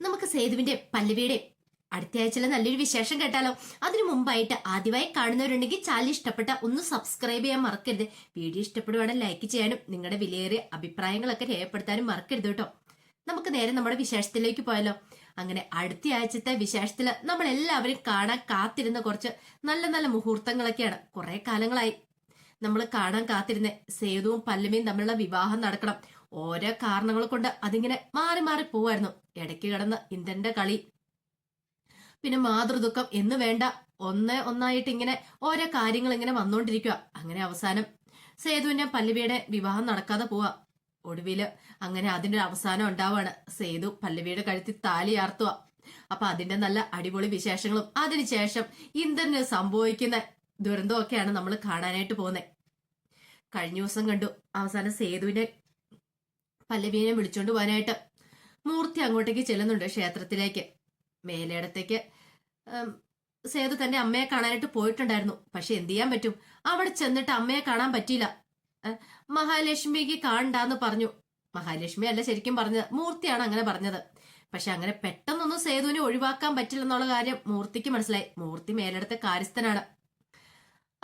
നമുക്ക് സേതുവിന്റെ പല്ലവിയുടെ അടുത്ത ആഴ്ചയിലെ നല്ലൊരു വിശേഷം കേട്ടാലോ? അതിനു മുമ്പായിട്ട് ആദ്യമായി കാണുന്നവരുണ്ടെങ്കിൽ ചാനൽ ഇഷ്ടപ്പെട്ട ഒന്ന് സബ്സ്ക്രൈബ് ചെയ്യാൻ മറക്കരുത്. വീഡിയോ ഇഷ്ടപ്പെടുവാണെങ്കിൽ ലൈക്ക് ചെയ്യാനും നിങ്ങളുടെ വിലയേറിയ അഭിപ്രായങ്ങളൊക്കെ രേഖപ്പെടുത്താനും മറക്കരുത് കേട്ടോ. നമുക്ക് നേരെ നമ്മുടെ വിശേഷത്തിലേക്ക് പോയാലോ? അങ്ങനെ അടുത്ത ആഴ്ചത്തെ വിശേഷത്തിൽ നമ്മൾ എല്ലാവരും കാണാൻ കാത്തിരുന്ന കുറച്ച് നല്ല നല്ല മുഹൂർത്തങ്ങളൊക്കെയാണ്. കുറെ കാലങ്ങളായി. നമ്മൾ കാണാൻ കാത്തിരുന്ന സേതുവും പല്ലവിയും തമ്മിലുള്ള വിവാഹം നടക്കണം. ഓരോ കാരണങ്ങൾ കൊണ്ട് അതിങ്ങനെ മാറി മാറി പോവായിരുന്നു. ഇടയ്ക്ക് കിടന്ന് ഇന്ദ്രന്റെ കളി. പിന്നെ മാതൃദുഃഖം എന്ന് വേണ്ട. ഒന്ന് ഒന്നായിട്ട് ഇങ്ങനെ ഓരോ കാര്യങ്ങൾ ഇങ്ങനെ വന്നുകൊണ്ടിരിക്കുക അങ്ങനെ അവസാനം സേതുവിന്റെ പല്ലവിയുടെ വിവാഹം നടക്കാതെ പോവാ. ഒടുവിൽ അങ്ങനെ അതിന്റെ ഒരു അവസാനം ഉണ്ടാവാണ്. സേതു പല്ലവിയുടെ കഴുത്തിൽ താലി ആർത്തുക അപ്പൊ അതിന്റെ നല്ല അടിപൊളി വിശേഷങ്ങളും അതിനുശേഷം ഇന്ദ്രന് സംഭവിക്കുന്ന ദുരന്തമൊക്കെയാണ് നമ്മൾ കാണാനായിട്ട് പോകുന്നത് കഴിഞ്ഞ ദിവസം കണ്ടു. അവസാനം സേതുവിനെ പല്ലവിനെ വിളിച്ചോണ്ട് പോകാനായിട്ട് മൂർത്തി അങ്ങോട്ടേക്ക് ചെല്ലുന്നുണ്ട് ക്ഷേത്രത്തിലേക്ക്. മേലേടത്തേക്ക് ഉം, സേതു തന്റെ അമ്മയെ കാണാനായിട്ട് പോയിട്ടുണ്ടായിരുന്നു. പക്ഷെ എന്ത് ചെയ്യാൻ പറ്റും? അവിടെ ചെന്നിട്ട് അമ്മയെ കാണാൻ പറ്റിയില്ല. മഹാലക്ഷ്മിക്ക് കാണണ്ടാന്ന് പറഞ്ഞു. മഹാലക്ഷ്മി അല്ല ശരിക്കും പറഞ്ഞത് മൂർത്തിയാണ് അങ്ങനെ പറഞ്ഞത്. പക്ഷെ അങ്ങനെ പെട്ടെന്നൊന്നും സേതുവിനെ ഒഴിവാക്കാൻ പറ്റില്ല എന്നുള്ള കാര്യം മൂർത്തിക്ക് മനസ്സിലായി. മൂർത്തി മേലെടുത്ത കാര്യസ്ഥനാണ്.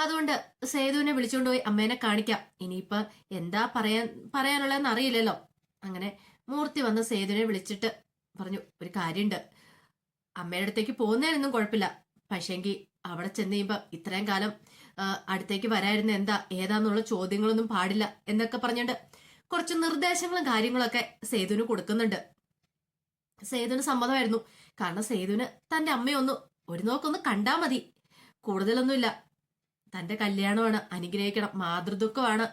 അതുകൊണ്ട് സേതുവിനെ വിളിച്ചുകൊണ്ട് പോയി അമ്മേനെ കാണിക്കാം. ഇനിയിപ്പൊ എന്താ പറയാൻ പറയാനുള്ളതെന്ന് അറിയില്ലല്ലോ. അങ്ങനെ മൂർത്തി വന്ന് സേതുവിനെ വിളിച്ചിട്ട് പറഞ്ഞു ഒരു കാര്യമുണ്ട് അമ്മയുടെ അടുത്തേക്ക് പോകുന്നതിനൊന്നും കുഴപ്പമില്ല പക്ഷേങ്കി അവിടെ ചെന്ന് കഴിയുമ്പോ ഇത്രയും കാലം അടുത്തേക്ക് വരായിരുന്ന എന്താ ഏതാന്നുള്ള ചോദ്യങ്ങളൊന്നും പാടില്ല എന്നൊക്കെ പറഞ്ഞുണ്ട് കുറച്ച് നിർദ്ദേശങ്ങളും കാര്യങ്ങളൊക്കെ സേതുവിന് കൊടുക്കുന്നുണ്ട്. സേതുവിന് സമ്മതമായിരുന്നു. കാരണം സേതുവിന് തന്റെ അമ്മയൊന്ന് ഒരു നോക്കൊന്ന് കണ്ടാ മതി. കൂടുതലൊന്നുമില്ല. തന്റെ കല്യാണമാണ് അനുഗ്രഹിക്കണം മാതൃദുഃഖമാണ്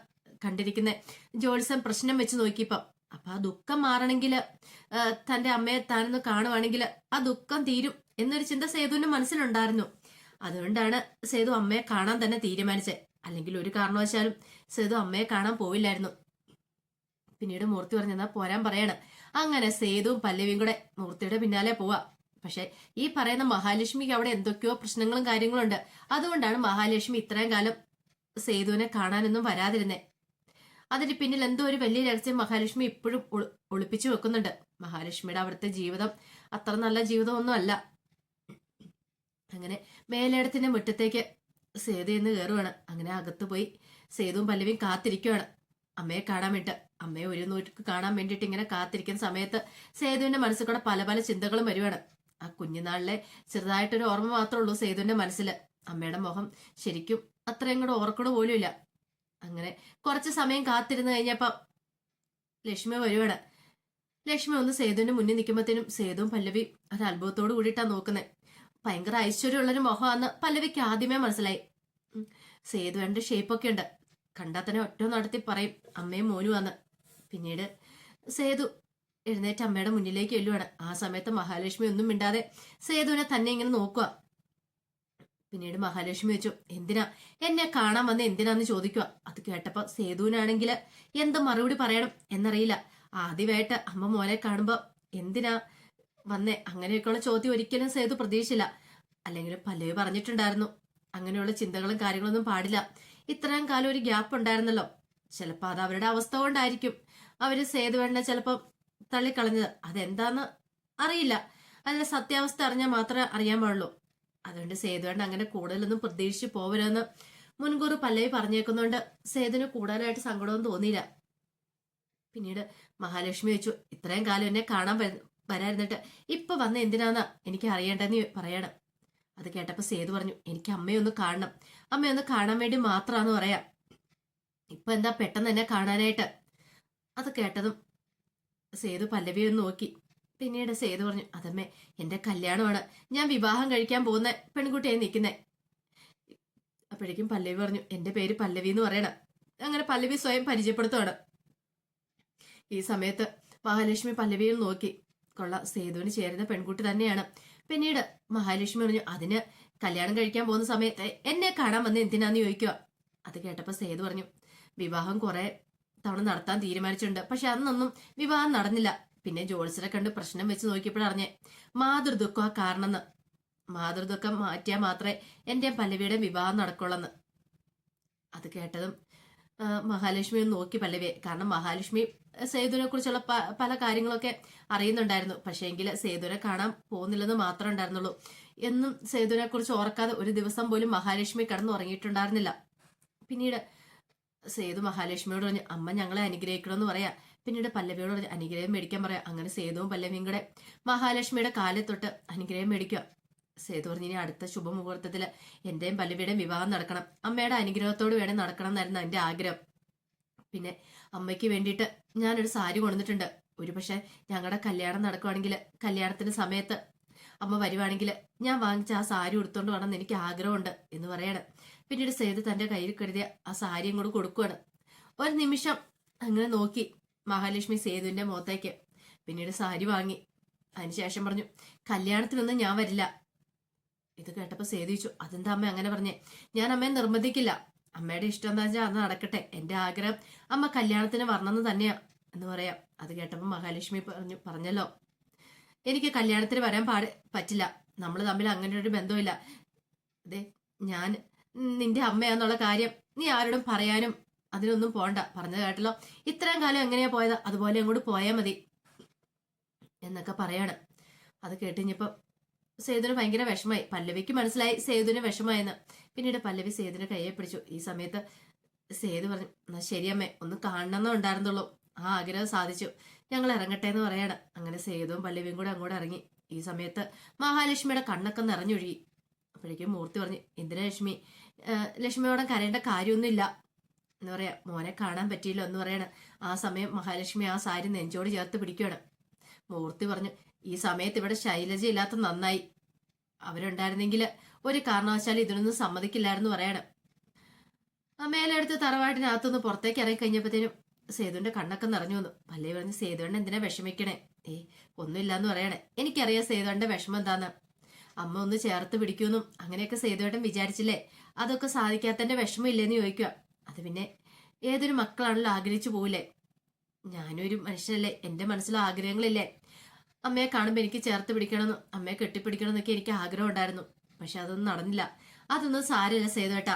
കണ്ടിരിക്കുന്നത് ജോത്സ്യം പ്രശ്നം വെച്ച് നോക്കിയപ്പം അപ്പൊ ആ ദുഃഖം മാറണമെങ്കിൽ തന്റെ അമ്മയെ താനൊന്ന് കാണുവാണെങ്കിൽ ആ ദുഃഖം തീരും എന്നൊരു ചിന്ത സേതുവിന്റെ മനസ്സിലുണ്ടായിരുന്നു. അതുകൊണ്ടാണ് സേതു അമ്മയെ കാണാൻ തന്നെ തീരുമാനിച്ചത് അല്ലെങ്കിൽ ഒരു കാരണവശാലും സേതു അമ്മയെ കാണാൻ പോയില്ലായിരുന്നു പിന്നീട് മൂർത്തി പറഞ്ഞെന്നാ പോരാൻ പറയാണ്. അങ്ങനെ സേതുവും പല്ലവിയും കൂടെ മൂർത്തിയുടെ പിന്നാലെ പോവാ. പക്ഷെ ഈ പറയുന്ന മഹാലക്ഷ്മിക്ക് അവിടെ എന്തൊക്കെയോ പ്രശ്നങ്ങളും കാര്യങ്ങളും ഉണ്ട് അതുകൊണ്ടാണ് മഹാലക്ഷ്മി ഇത്രയും കാലം സേതുവിനെ കാണാനൊന്നും വരാതിരുന്നേ. അതിന് പിന്നിൽ എന്തോ ഒരു വലിയ രഹസ്യം മഹാലക്ഷ്മി ഇപ്പോഴും ഒളിപ്പിച്ചു വെക്കുന്നുണ്ട്. മഹാലക്ഷ്മിയുടെ അവിടുത്തെ ജീവിതം അത്ര നല്ല ജീവിതമൊന്നും അല്ല അങ്ങനെ മേലേടത്തിന്റെ മുറ്റത്തേക്ക് സേതു എന്ന് കയറുവാണ് അങ്ങനെ അകത്ത് പോയി സേതുവും പല്ലവിയും കാത്തിരിക്കുവാണ്. അമ്മയെ കാണാൻ വേണ്ടിട്ട് അമ്മയെ ഒരു നൂറ്റിക്ക് കാണാൻ വേണ്ടിയിട്ട് ഇങ്ങനെ കാത്തിരിക്കുന്ന സമയത്ത് സേതുവിന്റെ മനസ്സിൽ കൂടെ പല പല ചിന്തകളും വരുവാണ്. ആ കുഞ്ഞുനാളിലെ ചെറുതായിട്ടൊരു ഓർമ്മ മാത്രമേ ഉള്ളൂ സേതുവിന്റെ മനസ്സിൽ അമ്മയുടെ മുഖം ശരിക്കും അത്രയും കൂടെ ഓർക്കണ പോലും ഇല്ല അങ്ങനെ കുറച്ച് സമയം കാത്തിരുന്ന് കഴിഞ്ഞപ്പം ലക്ഷ്മി വരുവാണ് ലക്ഷ്മി ഒന്ന് സേതുവിന്റെ മുന്നിൽ നിൽക്കുമ്പോഴത്തേനും സേതുവും പല്ലവി ഒരു അത്ഭുതത്തോട് കൂടിയിട്ടാ നോക്കുന്നത് ഭയങ്കര ഐശ്വര്യമുള്ളൊരു മുഖമാന്ന് പല്ലവിക്ക് ആദ്യമേ മനസ്സിലായി. സേതുവിന്റെ ഷേപ്പൊക്കെ ഉണ്ട്. കണ്ടാൽ തന്നെ ഒറ്റ നടത്തി പറയും. അമ്മയും മോനും വന്ന് പിന്നീട് സേതു എഴുന്നേറ്റ് അമ്മയുടെ മുന്നിലേക്ക് ചെല്ലുവാണ്. ആ സമയത്ത് മഹാലക്ഷ്മി ഒന്നും മിണ്ടാതെ സേതുവിനെ തന്നെ ഇങ്ങനെ നോക്കുക പിന്നീട് മഹാലക്ഷ്മി വെച്ചു എന്തിനാ? എന്നെ കാണാൻ വന്ന് എന്തിനാന്ന് ചോദിക്കുക അത് കേട്ടപ്പോ സേതുവിനാണെങ്കിൽ എന്ത് മറുപടി പറയണം എന്നറിയില്ല. ആദ്യമായിട്ട് അമ്മ മോനെ കാണുമ്പോ എന്തിനാ വന്നേ? അങ്ങനെയൊക്കെയുള്ള ചോദ്യം ഒരിക്കലും സേതു പ്രതീക്ഷിച്ചില്ല. അല്ലെങ്കിൽ പല്ലവി പറഞ്ഞിട്ടുണ്ടായിരുന്നു. അങ്ങനെയുള്ള ചിന്തകളും കാര്യങ്ങളൊന്നും പാടില്ല. ഇത്രയും കാലം ഒരു ഗ്യാപ്പ് ഉണ്ടായിരുന്നല്ലോ. ചിലപ്പോ അത് അവരുടെ അവസ്ഥ കൊണ്ടായിരിക്കും അവർ സേതുവേണ്ണ ചിലപ്പോ തള്ളിക്കളഞ്ഞത്. അതെന്താന്ന് അറിയില്ല. അതിന്റെ സത്യാവസ്ഥ അറിഞ്ഞാൽ മാത്രമേ അറിയാൻ പാടുള്ളൂ. അതുകൊണ്ട് സേതുവേണ്ട അങ്ങനെ കൂടുതലൊന്നും പ്രതീക്ഷിച്ച് പോവരുതെന്ന് മുൻകൂർ പല്ലവി പറഞ്ഞേക്കുന്നോണ്ട്. സേതുവിന് കൂടുതലായിട്ട് സങ്കടമൊന്നും തോന്നിയില്ല. പിന്നീട് മഹാലക്ഷ്മി വെച്ചു ഇത്രയും കാലം എന്നെ കാണാൻ വര- വരായിരുന്നിട്ട് ഇപ്പൊ വന്ന എന്തിനാന്ന് എനിക്ക് അറിയേണ്ടെന്ന് പറയണം. അത് കേട്ടപ്പോ സേതു പറഞ്ഞു എനിക്ക് അമ്മയൊന്ന് കാണണം. അമ്മയൊന്ന് കാണാൻ വേണ്ടി മാത്രാന്ന് പറയാം. ഇപ്പൊ എന്താ പെട്ടെന്ന് എന്നെ കാണാനായിട്ട്? അത് കേട്ടതും സേതു പല്ലവി ഒന്ന് നോക്കി. പിന്നീട് സേതു പറഞ്ഞു അതമ്മേ എന്റെ കല്യാണമാണ്. ഞാൻ വിവാഹം കഴിക്കാൻ പോകുന്ന പെൺകുട്ടിയായി നിൽക്കുന്നേ. അപ്പോഴേക്കും പല്ലവി പറഞ്ഞു എന്റെ പേര് പല്ലവി എന്ന് പറയണം. അങ്ങനെ പല്ലവി സ്വയം പരിചയപ്പെടുത്തുവാണ്. ഈ സമയത്ത് മഹാലക്ഷ്മി പല്ലവിയിൽ നോക്കി. കൊള്ള സേതുവിന് ചേരുന്ന പെൺകുട്ടി തന്നെയാണ്. പിന്നീട് മഹാലക്ഷ്മി പറഞ്ഞു അതിന് കല്യാണം കഴിക്കാൻ പോകുന്ന സമയത്ത് എന്നെ കാണാൻ വന്ന് എന്തിനാന്ന് ചോദിക്കുക അത് കേട്ടപ്പോ സേതു പറഞ്ഞു വിവാഹം കുറെ തവണ നടത്താൻ തീരുമാനിച്ചിട്ടുണ്ട്. പക്ഷെ അന്നൊന്നും വിവാഹം നടന്നില്ല. പിന്നെ ജോത്സരെ കണ്ട് പ്രശ്നം വെച്ച് നോക്കിയപ്പോഴറിഞ്ഞേ മാതൃദുഃഖം ആ കാരണമെന്ന്. മാതൃദുഃഖം മാറ്റിയാൽ മാത്രമേ എന്റെ പല്ലവിയുടെ വിവാഹം നടക്കുള്ളെന്ന്. അത് കേട്ടതും മഹാലക്ഷ്മി ഒന്ന് നോക്കി പല്ലവിയെ. കാരണം മഹാലക്ഷ്മി സേതുവിനെ കുറിച്ചുള്ള പല കാര്യങ്ങളൊക്കെ അറിയുന്നുണ്ടായിരുന്നു. പക്ഷേ എങ്കിൽ സേതുവിനെ കാണാൻ പോകുന്നില്ലെന്ന് മാത്രമേ ഉണ്ടായിരുന്നുള്ളൂ. എന്നും സേതുവിനെ കുറിച്ച് ഓർക്കാതെ ഒരു ദിവസം പോലും മഹാലക്ഷ്മി കിടന്ന് ഉറങ്ങിയിട്ടുണ്ടായിരുന്നില്ല. പിന്നീട് സേതു മഹാലക്ഷ്മിയോട് പറഞ്ഞു അമ്മ ഞങ്ങളെ അനുഗ്രഹിക്കണമെന്ന് പറയാ. പിന്നീട് പല്ലവിയോട് അനുഗ്രഹം മേടിക്കാൻ പറയാം. അങ്ങനെ സേതുവും പല്ലവിയും കൂടെ മഹാലക്ഷ്മിയുടെ കാലത്തൊട്ട് അനുഗ്രഹം മേടിക്കുക. സേതു പറഞ്ഞു ഇനി അടുത്ത ശുഭമുഹൂർത്തത്തിൽ എന്റെയും പല്ലവിയുടെയും വിവാഹം നടക്കണം. അമ്മയുടെ അനുഗ്രഹത്തോട് വേണം നടക്കണം എന്നായിരുന്നു എന്റെ ആഗ്രഹം. പിന്നെ അമ്മയ്ക്ക് വേണ്ടിയിട്ട് ഞാനൊരു സാരി കൊണ്ടുവന്നിട്ടുണ്ട്. ഒരു പക്ഷേ ഞങ്ങളുടെ കല്യാണം നടക്കുവാണെങ്കിൽ കല്യാണത്തിന്റെ സമയത്ത് അമ്മ വരുവാണെങ്കിൽ ഞാൻ വാങ്ങിച്ച ആ സാരി ഉടുത്തോണ്ട് വേണം എനിക്ക് ആഗ്രഹമുണ്ട് എന്ന് പറയാണ്. പിന്നീട് സേതു തന്റെ കയ്യിൽ കരുതിയ ആ സാരിയും കൂടെ കൊടുക്കുവാണ്. ഒരു നിമിഷം അങ്ങനെ നോക്കി മഹാലക്ഷ്മി സേതുവിന്റെ മുഖത്തേക്ക്. പിന്നീട് സാരി വാങ്ങി. അതിനുശേഷം പറഞ്ഞു കല്യാണത്തിനൊന്നും ഞാൻ വരില്ല. ഇത് കേട്ടപ്പോ സേതു ചോദിച്ചു അതെന്താ അമ്മ അങ്ങനെ പറഞ്ഞേ? ഞാൻ അമ്മയെ നിർബന്ധിക്കില്ല. അമ്മയുടെ ഇഷ്ടം എന്താ വെച്ചാൽ അത് നടക്കട്ടെ. എന്റെ ആഗ്രഹം അമ്മ കല്യാണത്തിന് വരണമെന്ന് തന്നെയാ. എന്ന് പറയാം. അത് കേട്ടപ്പോൾ മഹാലക്ഷ്മി പറഞ്ഞു പറഞ്ഞല്ലോ. എനിക്ക് കല്യാണത്തിന് വരാൻ പാട് പറ്റില്ല. നമ്മൾ തമ്മിൽ അങ്ങനെ ഒരു ബന്ധമില്ല അതെ ഞാൻ നിന്റെ അമ്മയാന്നുള്ള കാര്യം നീ ആരോടും പറയാനും അതിനൊന്നും പോണ്ട. പറഞ്ഞത് കേട്ടല്ലോ. ഇത്രയും കാലം എങ്ങനെയാ പോയത്? അതുപോലെ അങ്ങോട്ട് പോയാൽ മതി. എന്നൊക്കെ പറയാണ്. അത് കേട്ടിഞ്ഞപ്പം സേതുവിന് ഭയങ്കര വിഷമായി പല്ലവിക്ക് മനസ്സിലായി സേതുവിന് വിഷമായെന്ന് പിന്നീട് പല്ലവി സേതുവിന്റെ കയ്യെ പിടിച്ചു. ഈ സമയത്ത് സേതു പറഞ്ഞു എന്നാ ശരിയമ്മേ ഒന്ന് കാണണമെന്നേ ഉണ്ടായിരുന്നുള്ളൂ. ആ ആഗ്രഹം സാധിച്ചു. ഞങ്ങൾ ഇറങ്ങട്ടെ എന്ന് പറയാണ്. അങ്ങനെ സേതുവും പല്ലവിയും കൂടെ അങ്ങോട്ട് ഇറങ്ങി. ഈ സമയത്ത് മഹാലക്ഷ്മിയുടെ കണ്ണൊക്കെ നിറഞ്ഞൊഴുകി. അപ്പോഴേക്കും മൂർത്തി പറഞ്ഞു എന്തിനാ ലക്ഷ്മി? ലക്ഷ്മിയോടെ കരയേണ്ട കാര്യമൊന്നുമില്ല. എന്ന് പറയാ മോനെ കാണാൻ പറ്റിയില്ല എന്ന് പറയണ. ആ സമയം മഹാലക്ഷ്മി ആ സാരി നെഞ്ചോട് ചേർത്ത് പിടിക്കുകയാണ്. മൂർത്തി പറഞ്ഞു ഈ സമയത്ത് ഇവിടെ ശൈലജ ഇല്ലാത്ത നന്നായി. അവരുണ്ടായിരുന്നെങ്കിൽ ഒരു കാരണവശാലും ഇതിനൊന്നും സമ്മതിക്കില്ലായിരുന്നു പറയണം. മേലെടുത്ത് തറവാട്ടിനകത്തുനിന്ന് പുറത്തേക്ക് ഇറങ്ങി കഴിഞ്ഞപ്പോഴത്തേനും സേതുവിന്റെ കണ്ണൊക്കെ നിറഞ്ഞു വന്നു. പല്ലേ പറഞ്ഞ് സേതുവണ്ണ എന്തിനാ വിഷമിക്കണേ? ഏ ഒന്നുമില്ലാന്ന് പറയണേ. എനിക്കറിയാം സേതുവണ്ണന്റെ വിഷമം എന്താന്ന്. അമ്മ ഒന്ന് ചേർത്ത് പിടിക്കുമെന്നും അങ്ങനെയൊക്കെ സേതുവേട്ടൻ വിചാരിച്ചില്ലേ? അതൊക്കെ സാധിക്കാത്തന്റെ വിഷമം ഇല്ലേന്ന് ചോദിക്കുക അത് പിന്നെ ഏതൊരു മക്കളാണല്ലോ ആഗ്രഹിച്ചു പോവില്ലേ? ഞാനൊരു മനുഷ്യനല്ലേ എന്റെ മനസ്സിൽ ആഗ്രഹങ്ങളില്ലേ. അമ്മയെ കാണുമ്പോൾ എനിക്ക് ചേർത്ത് പിടിക്കണമെന്നും അമ്മയെ കെട്ടിപ്പിടിക്കണം എന്നൊക്കെ എനിക്ക് ആഗ്രഹം ഉണ്ടായിരുന്നു. പക്ഷെ അതൊന്നും നടന്നില്ല. അതൊന്നും സാരമില്ല സേതുവേട്ട.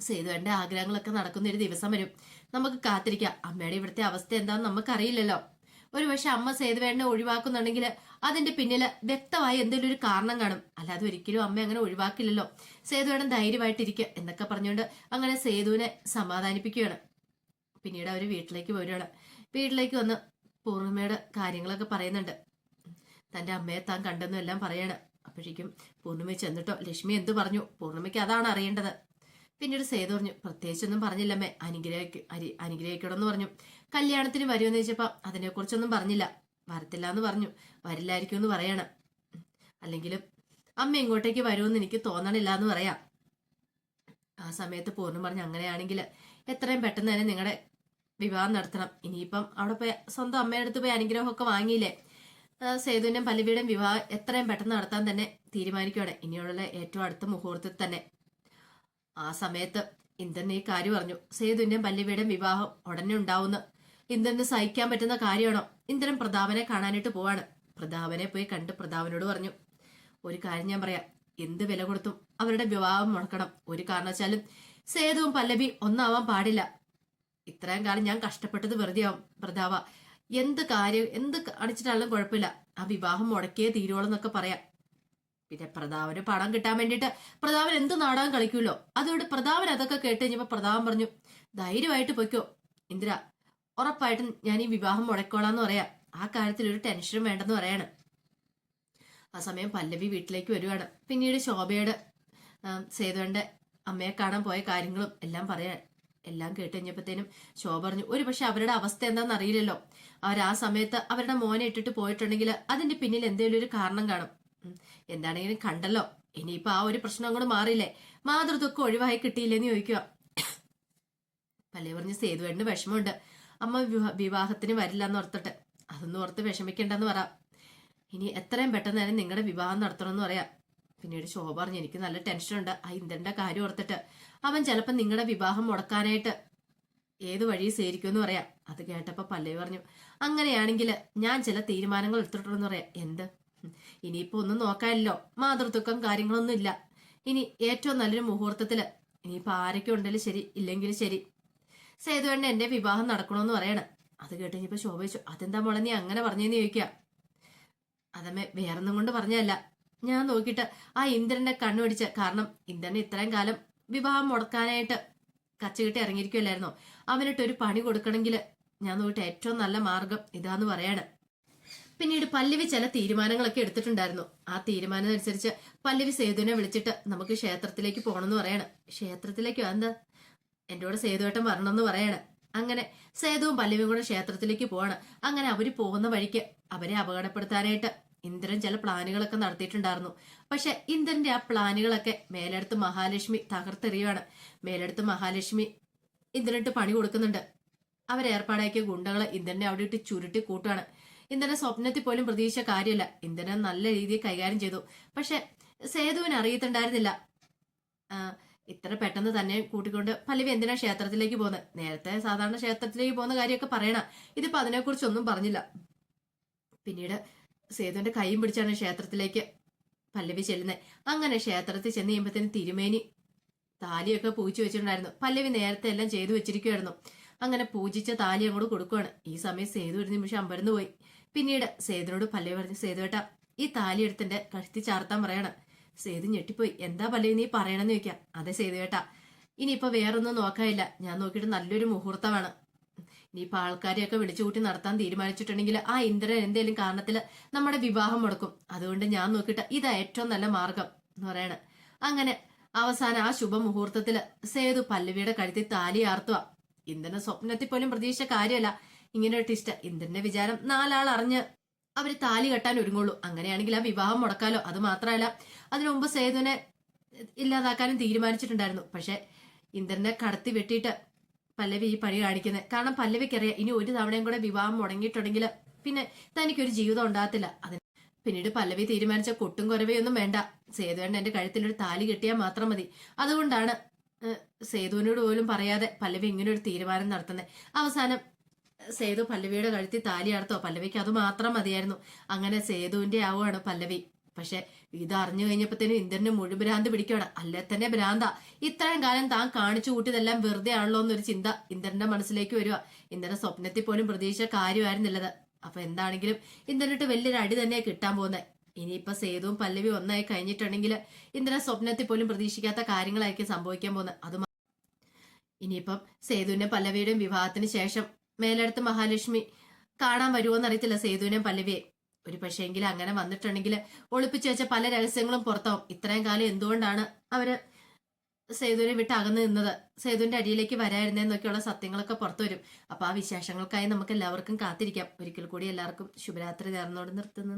സേതുവേട്ടന്റെ ആഗ്രഹങ്ങളൊക്കെ നടക്കുന്ന ഒരു ദിവസം വരും. നമുക്ക് കാത്തിരിക്കാം. അമ്മയുടെ ഇവിടുത്തെ അവസ്ഥ എന്താണെന്ന് നമുക്കറിയില്ലല്ലോ. ഒരു പക്ഷെ അമ്മ സേതുവേട്ടനെ ഒഴിവാക്കുന്നുണ്ടെങ്കിൽ അതിന്റെ പിന്നിൽ വ്യക്തമായി എന്തെങ്കിലും ഒരു കാരണം കാണും. അല്ലാതെ ഒരിക്കലും അമ്മ അങ്ങനെ ഒഴിവാക്കില്ലല്ലോ. സേതുവേട്ടൻ ധൈര്യമായിട്ടിരിക്കുക എന്നൊക്കെ പറഞ്ഞുകൊണ്ട് അങ്ങനെ സേതുവിനെ സമാധാനിപ്പിക്കുകയാണ്. പിന്നീട് അവർ വീട്ടിലേക്ക് പോരുകയാണ്. വീട്ടിലേക്ക് വന്ന് പൂർണിമയുടെ കാര്യങ്ങളൊക്കെ പറയുന്നുണ്ട്. തന്റെ അമ്മയെ താൻ കണ്ടെന്നും എല്ലാം പറയാണ്. അപ്പോഴേക്കും പൂർണിമ ചെന്നിട്ടോ ലക്ഷ്മി എന്തു പറഞ്ഞു? പൂർണിമയ്ക്ക് അതാണ് അറിയേണ്ടത്. പിന്നീട് സേതു പറഞ്ഞു പ്രത്യേകിച്ചൊന്നും പറഞ്ഞില്ലമ്മേ അനുഗ്രഹിക്ക അരി അനുഗ്രഹിക്കണമെന്ന് പറഞ്ഞു. കല്യാണത്തിന് വരുമെന്ന് ചോദിച്ചപ്പോൾ അതിനെക്കുറിച്ചൊന്നും പറഞ്ഞില്ല. വരത്തില്ല എന്ന് പറഞ്ഞു. വരില്ലായിരിക്കും എന്ന് പറയണം. അല്ലെങ്കിലും അമ്മ ഇങ്ങോട്ടേക്ക് വരുമെന്ന് എനിക്ക് തോന്നണില്ല എന്ന് പറയാം. ആ സമയത്ത് പൂർണം പറഞ്ഞു അങ്ങനെയാണെങ്കിൽ എത്രയും പെട്ടെന്ന് തന്നെ നിങ്ങളുടെ വിവാഹം നടത്തണം. ഇനിയിപ്പം അവിടെ പോയി സ്വന്തം അമ്മയുടെ അടുത്ത് പോയി അനുഗ്രഹമൊക്കെ വാങ്ങിയില്ലേ? ആ, സേതുവിന്റെയും പല്ലവിയുടെയും വിവാഹം എത്രയും പെട്ടെന്ന് നടത്താൻ തന്നെ തീരുമാനിക്കുകയാണ് ഇനിയുള്ള ഏറ്റവും അടുത്ത മുഹൂർത്തത്തിൽ തന്നെ. ആ സമയത്ത് ഇന്ദ്രൻ ഈ കാര്യം പറഞ്ഞു സേതുവിന്റെയും പല്ലവിയുടെയും വിവാഹം ഉടനെ ഉണ്ടാവുന്നു. ഇന്ദ്രന് സഹിക്കാൻ പറ്റുന്ന കാര്യമാണോ? ഇന്ദ്രൻ പ്രതാപനെ കാണാനായിട്ട് പോവാണ്. പ്രതാപനെ പോയി കണ്ട് പ്രതാപനോട് പറഞ്ഞു ഒരു കാര്യം ഞാൻ പറയാം. എന്ത് വില കൊടുത്തും അവരുടെ വിവാഹം മുടക്കണം. ഒരു കാരണവശാലും സേതുവും പല്ലവി ഒന്നാവാൻ പാടില്ല. ഇത്രയും കാലം ഞാൻ കഷ്ടപ്പെട്ടത് വെറുതെ ആവും പ്രതാപ. എന്ത് കാര്യം എന്ത് കാണിച്ചിട്ടാണെങ്കിലും കുഴപ്പമില്ല. ആ വിവാഹം മുടക്കിയേ തീരുവോളെന്നൊക്കെ പറയാം. പിന്നെ പ്രതാപന് പണം കിട്ടാൻ വേണ്ടിട്ട് പ്രതാപൻ എന്ത് നാടകം കളിക്കുമല്ലോ? അതുകൊണ്ട് പ്രതാപൻ അതൊക്കെ കേട്ട് കഴിഞ്ഞപ്പോ പ്രതാപൻ പറഞ്ഞു ധൈര്യമായിട്ട് പൊയ്ക്കോ ഇന്ദിര. ഉറപ്പായിട്ടും ഞാൻ ഈ വിവാഹം മുടക്കോളാന്ന് പറയാ. ആ കാര്യത്തിൽ ഒരു ടെൻഷനും വേണ്ടെന്ന് പറയാണ്. ആ സമയം പല്ലവി വീട്ടിലേക്ക് വരുവാണ്. പിന്നീട് ശോഭയുടെ സേതുവന്റെ അമ്മയെ കാണാൻ പോയ കാര്യങ്ങളും എല്ലാം പറയാൻ എല്ലാം കേട്ട് കഴിഞ്ഞപ്പോഴത്തേനും ശോഭ പറഞ്ഞു ഒരു പക്ഷെ അവരുടെ അവസ്ഥ എന്താണെന്ന് അറിയില്ലല്ലോ. അവർ ആ സമയത്ത് അവരുടെ മോനെ ഇട്ടിട്ട് പോയിട്ടുണ്ടെങ്കിൽ അതിന്റെ പിന്നിൽ എന്തെങ്കിലും ഒരു കാരണം കാണും. എന്താണെങ്കിലും കണ്ടല്ലോ. ഇനിയിപ്പോ ആ ഒരു പ്രശ്നം അങ്ങോട്ട് മാറിയില്ലേ? മാതൃത്വക്കെ ഒഴിവായി കിട്ടിയില്ലെന്ന് ചോദിക്കുക പല്ലേ പറഞ്ഞ് സേതുവേടിന് വിഷമമുണ്ട്. അമ്മ വിവാഹത്തിന് വരില്ല എന്ന് ഓർത്തിട്ട്. അതൊന്നും ഓർത്ത് വിഷമിക്കണ്ടെന്ന് പറ. ഇനി എത്രയും പെട്ടെന്ന് തന്നെ നിങ്ങളുടെ വിവാഹം നടത്തണമെന്ന് പറയാം. പിന്നീട് ശോഭ പറഞ്ഞു എനിക്ക് നല്ല ടെൻഷനുണ്ട്. ആ ഇന്ദ്രന്റെ കാര്യം ഓർത്തിട്ട്. അവൻ ചിലപ്പോൾ നിങ്ങളുടെ വിവാഹം മുടക്കാനായിട്ട് ഏത് വഴി സേരിക്കുമെന്ന് പറയാം. അത് കേട്ടപ്പോ പല്ലവി പറഞ്ഞു അങ്ങനെയാണെങ്കിൽ ഞാൻ ചില തീരുമാനങ്ങൾ എടുത്തിട്ടുണ്ടെന്ന് പറയാം. എന്ത്. ഇനിയിപ്പോ ഒന്നും നോക്കാനില്ലോ. മാതൃത്വക്കം കാര്യങ്ങളൊന്നും ഇല്ല ഇനി ഏറ്റവും നല്ലൊരു മുഹൂർത്തത്തിൽ ഇനിയിപ്പോ ആരൊക്കെ ഉണ്ടെങ്കിലും ശരി ഇല്ലെങ്കിലും ശരി. സേതുവേണ്ണ എന്റെ വിവാഹം നടക്കണമെന്ന് പറയണം. അത് കേട്ട് ഇനിയിപ്പോ ശോഭിച്ചു അതെന്താ മോളെ നീ അങ്ങനെ പറഞ്ഞെന്ന് ചോദിക്കുക അതമ്മേ വേറൊന്നും കൊണ്ട് പറഞ്ഞല്ല ഞാൻ നോക്കിയിട്ട് ആ ഇന്ദ്രന്റെ കണ്ണു പിടിച്ച് കാരണം ഇന്ദ്രൻ ഇത്രയും കാലം വിവാഹം മുടക്കാനായിട്ട് കച്ചകെട്ടി ഇറങ്ങിയിരിക്കുമല്ലായിരുന്നോ അവനിട്ട് ഒരു പണി കൊടുക്കണമെങ്കിൽ ഞാൻ നോക്കിയിട്ട് ഏറ്റവും നല്ല മാർഗം ഇതാന്ന് പറയാണ്. പിന്നീട് പല്ലവി ചില തീരുമാനങ്ങളൊക്കെ എടുത്തിട്ടുണ്ടായിരുന്നു. ആ തീരുമാനം അനുസരിച്ച് പല്ലവി സേതുവിനെ വിളിച്ചിട്ട് നമുക്ക് ക്ഷേത്രത്തിലേക്ക് പോകണമെന്ന് പറയാണ്. ക്ഷേത്രത്തിലേക്ക്? എന്താ കൂടെ സേതുവേട്ടൻ വരണമെന്ന് പറയാണ്. അങ്ങനെ സേതുവും പല്ലവിയും കൂടെ ക്ഷേത്രത്തിലേക്ക് പോവാണ്. അങ്ങനെ അവർ പോകുന്ന വഴിക്ക് അവരെ അപകടപ്പെടുത്താനായിട്ട് ഇന്ദ്രൻ ചില പ്ലാനുകളൊക്കെ നടത്തിയിട്ടുണ്ടായിരുന്നു. പക്ഷെ ഇന്ദ്രന്റെ ആ പ്ലാനുകളൊക്കെ മേലെടുത്ത് മഹാലക്ഷ്മി തകർത്തെറിയുവാണ്. മേലെടുത്ത് മഹാലക്ഷ്മി ഇന്ദ്രനിട്ട് പണി കൊടുക്കുന്നുണ്ട്. അവരേർപ്പാടാക്കിയ ഗുണ്ടകളെ ഇന്ദ്രനെ അവിടെ ഇട്ട് ചുരുട്ടി കൂട്ടുകയാണ് ഇന്ദ്രനെ സ്വപ്നത്തിൽ പോലും പ്രതീക്ഷിച്ച കാര്യമല്ല. ഇന്ദ്രനെ നല്ല രീതിയിൽ കൈകാര്യം ചെയ്തു. പക്ഷെ സേതുവിന് അറിയത്തുണ്ടായിരുന്നില്ല. ഇത്ര പെട്ടെന്ന് തന്നെ കൂട്ടിക്കൊണ്ട് പല്ലവി എന്തിനാ ക്ഷേത്രത്തിലേക്ക് പോകുന്നത് നേരത്തെ സാധാരണ ക്ഷേത്രത്തിലേക്ക് പോകുന്ന കാര്യമൊക്കെ പറയണ. ഇതിപ്പോ അതിനെക്കുറിച്ചൊന്നും പറഞ്ഞില്ല. പിന്നീട് സേതുവിന്റെ കൈയും പിടിച്ചാണ് ക്ഷേത്രത്തിലേക്ക് പല്ലവി ചെല്ലുന്നത് അങ്ങനെ ക്ഷേത്രത്തിൽ ചെന്ന് കഴിയുമ്പോഴത്തേന് തിരുമേനി താലിയൊക്കെ പൂജിച്ചു വെച്ചിട്ടുണ്ടായിരുന്നു. പല്ലവി നേരത്തെ എല്ലാം ചെയ്തു വെച്ചിരിക്കുമായിരുന്നു അങ്ങനെ പൂജിച്ച താലി അങ്ങോട്ട് കൊടുക്കുവാണ്. ഈ സമയം സേതു ഒരു നിമിഷം അമ്പരന്ന് പോയി പിന്നീട് സേതുനോട് പല്ലവി പറഞ്ഞു സേതുവേട്ട ഈ താലി എടുത്തിന്റെ കഴുത്തി ചാർത്താൻ പറയണം. സേതു ഞെട്ടിപ്പോയി. എന്താ പല്ലവി നീ പറയണമെന്ന് ചോദിക്കാം. അതെ സേതുവേട്ട ഇനിയിപ്പോ വേറൊന്നും നോക്കാനില്ല. ഞാൻ നോക്കിയിട്ട് നല്ലൊരു മുഹൂർത്തമാണ്. ഇനിയിപ്പോ ആൾക്കാരെയൊക്കെ വിളിച്ചു കൂട്ടി നടത്താൻ തീരുമാനിച്ചിട്ടുണ്ടെങ്കിൽ ആ ഇന്ദ്രൻ എന്തെങ്കിലും കാരണത്തിൽ നമ്മുടെ വിവാഹം മുടക്കും. അതുകൊണ്ട് ഞാൻ നോക്കിയിട്ട് ഇതാ ഏറ്റവും നല്ല മാർഗം എന്ന് പറയണ. അങ്ങനെ അവസാനം ആ ശുഭമുഹൂർത്തത്തിൽ സേതു പല്ലവിയുടെ കഴുത്തിൽ താലി ആർത്തുക ഇന്ദ്രന്റെ സ്വപ്നത്തിൽ പോലും പ്രതീക്ഷിച്ച കാര്യമല്ല. ഇങ്ങനെ ഒരു ട്വിസ്റ്റ് ഇന്ദ്രന്റെ വിചാരം? നാലാൾ അറിഞ്ഞ് അവർ താലി കെട്ടാൻ ഒരുങ്ങുള്ളൂ. അങ്ങനെയാണെങ്കിൽ ആ വിവാഹം മുടക്കാലോ? അത് മാത്രമല്ല അതിനു മുമ്പ് സേതുവിനെ ഇല്ലാതാക്കാനും തീരുമാനിച്ചിട്ടുണ്ടായിരുന്നു. പക്ഷെ ഇന്ദ്രനെ കടത്തി വെട്ടിയിട്ട് പല്ലവി ഈ പണി കാണിക്കുന്നത് കാരണം പല്ലവിക്കറിയാം ഇനി ഒരു തവണയും കൂടെ വിവാഹം മുടങ്ങിയിട്ടുണ്ടെങ്കിൽ പിന്നെ തനിക്കൊരു ജീവിതം ഉണ്ടാകത്തില്ല. അതിന് പിന്നീട് പല്ലവി തീരുമാനിച്ച കൊട്ടും കുറവയൊന്നും വേണ്ട. സേതുവേണ്ട എന്റെ കഴുത്തിൽ ഒരു താലി കിട്ടിയാൽ മാത്രം മതി. അതുകൊണ്ടാണ് സേതുവിനോട് പോലും പറയാതെ പല്ലവി ഇങ്ങനെ ഒരു തീരുമാനം നടത്തുന്നത് അവസാനം സേതു പല്ലവിയുടെ കഴുത്തി താലി അടുത്തോ പല്ലവിക്ക് അത് മാത്രം മതിയായിരുന്നു. അങ്ങനെ സേതുവിന്റെ ആവുകയാണ് പല്ലവി. പക്ഷെ ഇത് അറിഞ്ഞു കഴിഞ്ഞപ്പോഴത്തേനും ഇന്ദ്രന് മുഴുവൻ പിടിക്കുകയാണ്. അല്ലേ തന്നെ ഭ്രാന്ത? ഇത്രയും കാലം താൻ കാണിച്ചു കൂട്ടിയതെല്ലാം വെറുതെ ആണല്ലോ എന്നൊരു ചിന്ത ഇന്ദ്രന്റെ മനസ്സിലേക്ക് വരിക ഇന്ദ്രന്റെ സ്വപ്നത്തിൽ പോലും പ്രതീക്ഷിച്ച കാര്യമായിരുന്നില്ലത്. അപ്പൊ എന്താണെങ്കിലും ഇന്ദ്രനിട്ട് വലിയൊരു അടി തന്നെ കിട്ടാൻ പോകുന്നത് ഇനിയിപ്പൊ സേതുവും പല്ലവി ഒന്നായി കഴിഞ്ഞിട്ടുണ്ടെങ്കിൽ ഇന്ദ്രൻ സ്വപ്നത്തിൽ പോലും പ്രതീക്ഷിക്കാത്ത കാര്യങ്ങളായിരിക്കും സംഭവിക്കാൻ പോകുന്നത്. അത് ഇനിയിപ്പം സേതുവിന്റെ പല്ലവിയുടെയും വിവാഹത്തിന് ശേഷം മേലെടുത്ത് മഹാലക്ഷ്മി കാണാൻ വരുമോന്ന് അറിയത്തില്ല സേതുവിനെയും പല്ലവിയെ ഒരു പക്ഷേങ്കിൽ അങ്ങനെ വന്നിട്ടുണ്ടെങ്കിൽ ഒളിപ്പിച്ചു വെച്ച പല രഹസ്യങ്ങളും പുറത്താവും. ഇത്രയും കാലം എന്തുകൊണ്ടാണ് അവർ സേതുവിനെ വിട്ട് അകന്നു നിന്നത്? സേതുവിന്റെ അടിയിലേക്ക് വരായിരുന്നെന്നൊക്കെയുള്ള സത്യങ്ങളൊക്കെ പുറത്തു വരും. അപ്പൊ ആ വിശേഷങ്ങൾക്കായി നമുക്ക് എല്ലാവർക്കും കാത്തിരിക്കാം. ഒരിക്കൽ കൂടി എല്ലാവർക്കും ശുഭരാത്രി നേർന്നോട് നിർത്തുന്നു.